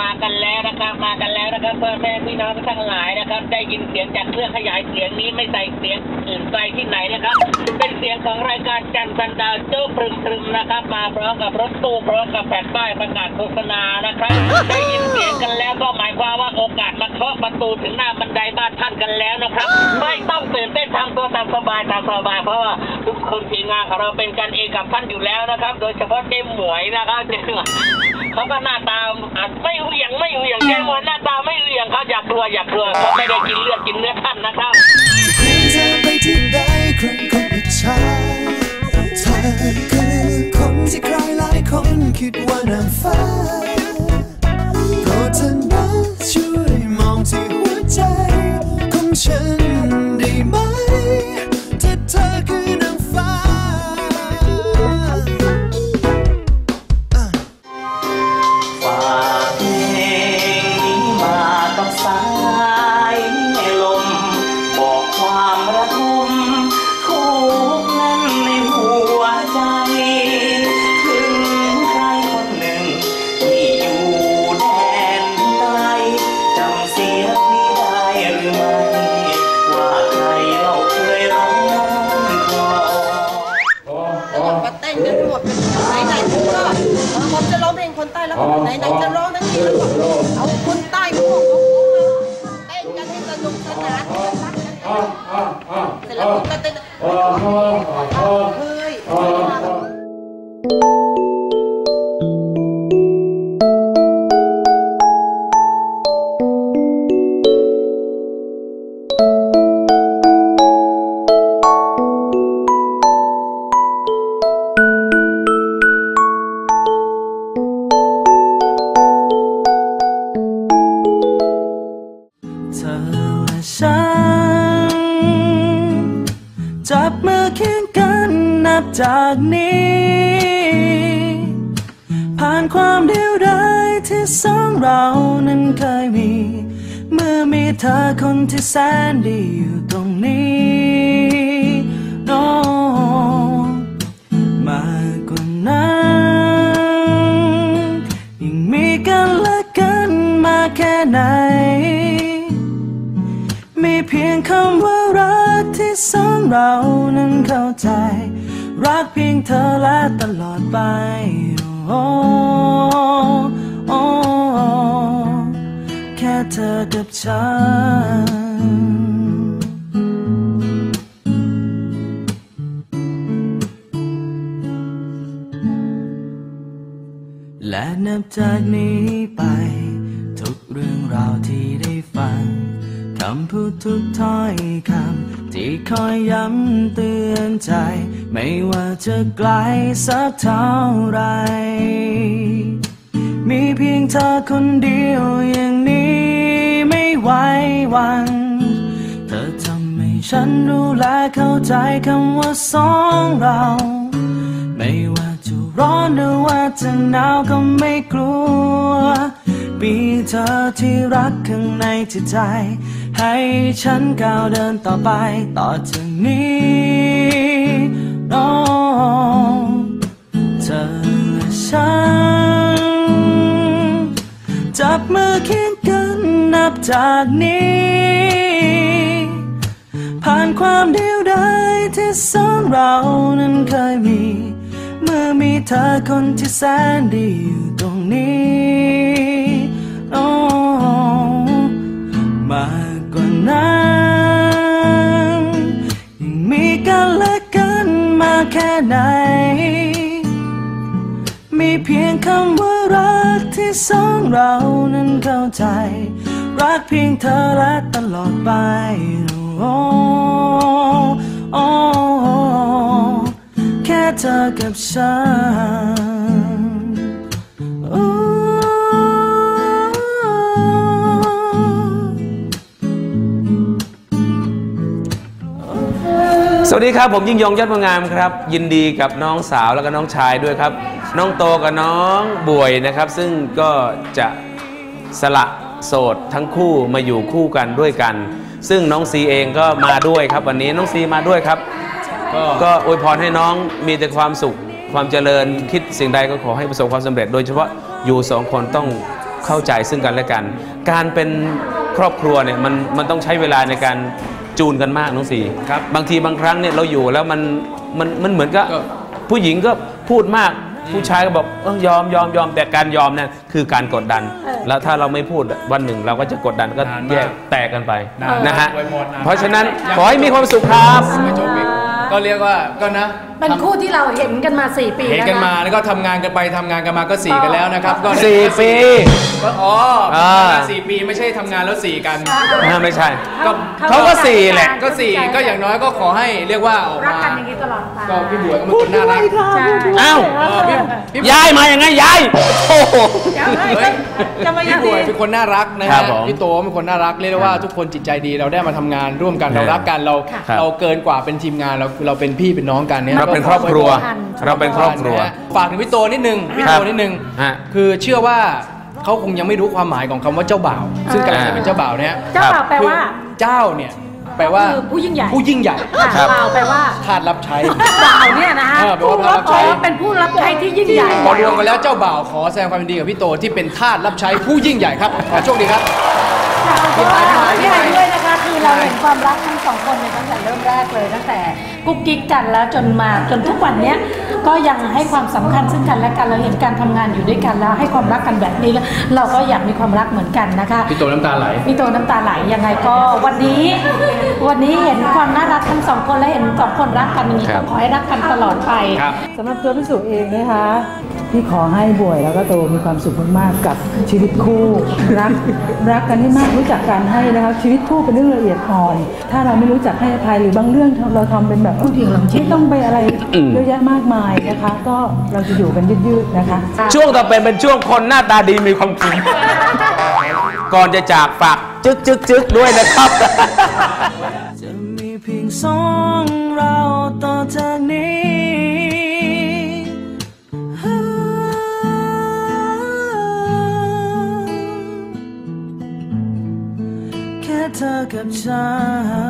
มากันแล้วนะครับมากันแล้วนะครับเพื่อแม่พี่น้องทั้งหลายนะครับ ได้ยินเสียงจากเครื่องขยายเสียงนี้ไม่ใส่เสียงอื่นใส่ที่ไหนนะครับ เป็นเสียงของรายการจันทร์สันดาวโจ้พรึมพรึมนะครับ มาพร้อมกับรถตู้พร้อมกับแผ่นป้ายประกาศโฆษณานะครับ ได้ยินเสียงกันแล้วก็หมายความว่าโอกาสมาเคาะประตูถึงหน้าบันไดบ้านท่านกันแล้วนะครับ ไม่ต้องตื่นเต้นทำตัวตามสบายตามสบายเพราะว่าทุกคนทีมงานของเราเป็นกันเองกับท่านอยู่แล้วนะครับ โดยเฉพาะเจ๊หมวยนะครับ เขาก็หน้าตาอาจไม่เหวี่ยงไม่เหวี่ยงเจ๊หมวหน้าตาไม่เหวี่ยงเขาอยากกลัวอยากกลัวเขาไม่ได้กินเลือดกินเนื้อท่านนะครับ ระทมทุกนั้นในหัวใจถึงใครคนหนึ่ง ที่อยู่แดนไกลจำเสียงนี้ได้หรือไม่ ว่าใครเราเคยร้องคลอแล้วก็มาเต้นกันหมดไหนๆผมก็ผมจะร้องเพลงคนใต้แล้วก็ไหนๆจะร้องทั้งทีแล้วก็เอาคนใต้พวกเขาเต้นกันให้สนุกสนานรักกัน เจับมือเคียงกันนับจากนี้ ผ่านความเดียวดายที่สองเรานั้นเคยมี เมื่อมีเธอคนที่แสนดีอยู่ตรงนี้โน้มากกว่านั้นยิ่งมีกันและกันมาแค่ไหน มีเพียงคำว่ารัก ที่สองเรานั้นเข้าใจ รักเพียงเธอและตลอดไป โอ้โอ้แค่เธอกับฉันและนับจากนี้ไป ทุกเรื่องราวที่ได้ำพูดทุกถ้อยคำที่คอยย้ำเตือนใจ ไม่ว่าจะไกลสักเท่าไร มีเพียงเธอคนเดียวอย่างนี้ไม่ไหววัน เธอทำให้ฉันรู้และเข้าใจคำว่าสองเรา ไม่ว่าจะร้อนหรือว่าจะหนาวก็ไม่กลัวมีเธอที่รักข้างในจิตใจ ให้ฉันก้าวเดินต่อไปต่อจากนี้น้องเธอและฉัน จับมือเคียงกันนับจากนี้ ผ่านความเดียวดายที่สองเรานั้นเคยมี เมื่อมีเธอคนที่แสนดีอยู่ตรงนี้ สองเรานั้นเข้าใจ รักเพียงเธอและตลอดไปโอ้โอ้แค่เธอกับฉันสวัสดีครับ ผมยิ่งยงยอดมงามครับ ยินดีกับน้องสาวแล้วก็น้องชายด้วยครับ น้องโตกับน้องบวยนะครับ ซึ่งก็จะสละโสดทั้งคู่มาอยู่คู่กันด้วยกัน ซึ่งน้องซีเองก็มาด้วยครับ วันนี้น้องซีมาด้วยครับ ก็อวยพรให้น้องมีแต่ความสุขความเจริญคิดสิ่งใดก็ขอให้ประสบความสำเร็จ โดยเฉพาะอยู่สองคนต้องเข้าใจซึ่งกันและกัน การเป็นครอบครัวเนี่ยมันมันต้องใช้เวลาในการจูนกันมากน้องสีครับบางทีบางครั้งเนี่ยเราอยู่แล้วมันมันมันเหมือนกับก็ผู้หญิงก็พูดมาก ผู้ชายก็บอกเออยอมยอมยอมแต่การยอมเนี่ยคือการกดดัน แล้วถ้าเราไม่พูดวันหนึ่งเราก็จะกดดันก็นานมากแยกแตกกันไปนานนะฮะอวยพรนานเพราะฉะนั้นขอให้มีความสุขครับไม่จบอี กก็เรียกว่าก็นะเป็นคู่ที่เราเห็นกันมา 4 ปีเห็นแล้วกันนะมาแล้วก็ทำงานกันไปทำงานกันมาก็สี่กันแล้วนะครับก็สี่ปี ก็อ๋ออ่า ทำงานสี่ปีไม่ใช่ทำงานแล้วสี่กัน อ่าไม่ใช่ ก็ เขาก็สี่แหละ ก็สี่ก็อย่างน้อยก็ขอให้เรียกว่าออกรักมากันอย่างนี้ตลอดไปก็พี่บัวก็เป็นคนน่ารักใช่อ้าวเออพี่พี่ยายมาอย่างไงยายโอ้โห เฮ้ยจะมายัพี่งบัวดีเป็นคนน่ารักนะครัฮะบผมพี่โตเป็นคนน่ารักเรียกได้ว่าทุกคนจิตใจดีเราได้มาทำงานร่วมกันเรารักกันเราครับเราเกินกว่าเป็นทีมงานเราเราเป็นพี่เป็นน้องกันเนี่ยเราเป็นครอบครัว เราเป็นครอบครัวนะฮะฝากถึงพี่โตนิดนึงพี่ครัโตบนิดนึงฮะคือเชื่อว่าเขาคงยังไม่รู้ความหมายของคำว่าเจ้าบ่าว ซึ่งการจะเป็นเจ้าบ่าวเนี่ยเจ้าบ่าวแปลว่าคือเจ้าเนี่ยแปลว่าคือผู้ยิ่งใหญ่ผู้ยิ่งใหญ่ครับบ่าวแปลว่าทาสรับใช้บ่าวเนี่ยนะฮะเออแปลว่าผู้รับผู้รับใช้ใช้เป็นผู้รับใช้ที่ยิ่งใหญ่พอรวมกันแล้วเจ้าบ่าวขอแสดงความยินดีกับพี่โตที่เป็นทาสรับใช้ผู้ยิ่งใหญ่ครับขอโชคดีครับ พี่ไม้พี่ไม้พี่พี่ไม้ไม้ด้วยนะคะคือเราเห็นความรักทั้งสองคนในยตั้งแต่เริ่มแรกเลยตั้งแต่กุ๊กกิ๊กกันแล้วจนมาจนทุกวันเนี้ยก็ยังให้ความสำคัญซึ่งกันและกันเราเห็นการทำงานอยู่ด้วยกันแล้วให้ความรักกันแบบนี้แล้วเราก็อยากมีความรักเหมือนกันนะคะพี่โตน้ำตาไหลพี่โตน้ำตาไหลยังไงก็วันนี้ วันนี้เห็นความน่ารักทั้งสองคนและเห็นสองคนรักกันอย่างนี้ครัก็บขอให้รักกันตลอดไปครับสำหรับตัวพี่สุเองนะคะ พี่ขอให้บ่วยแล้วก็โตมีความสุขมากๆกับชีวิตคู่รักรักกันให้มากรู้จักการให้นะคะชีวิตคู่เป็นเรื่องละเอียดอ่อน ถ้าเราไม่รู้จักให้อภัยหรือบางเรื่องเราทำเป็นแบบผู้หญิงไม่ต้องไปอะไรเยอะแยะมากมายนะคะ ก็เราจะอยู่กันยืดๆนะคะ ช่วงต่อไปเป็นช่วงคนหน้าตาดีมีความคิดก่อนจะจากฝากจึ๊กจึ๊กจึ๊กด้วยนะครับจะมีเพียงสองเรา up time.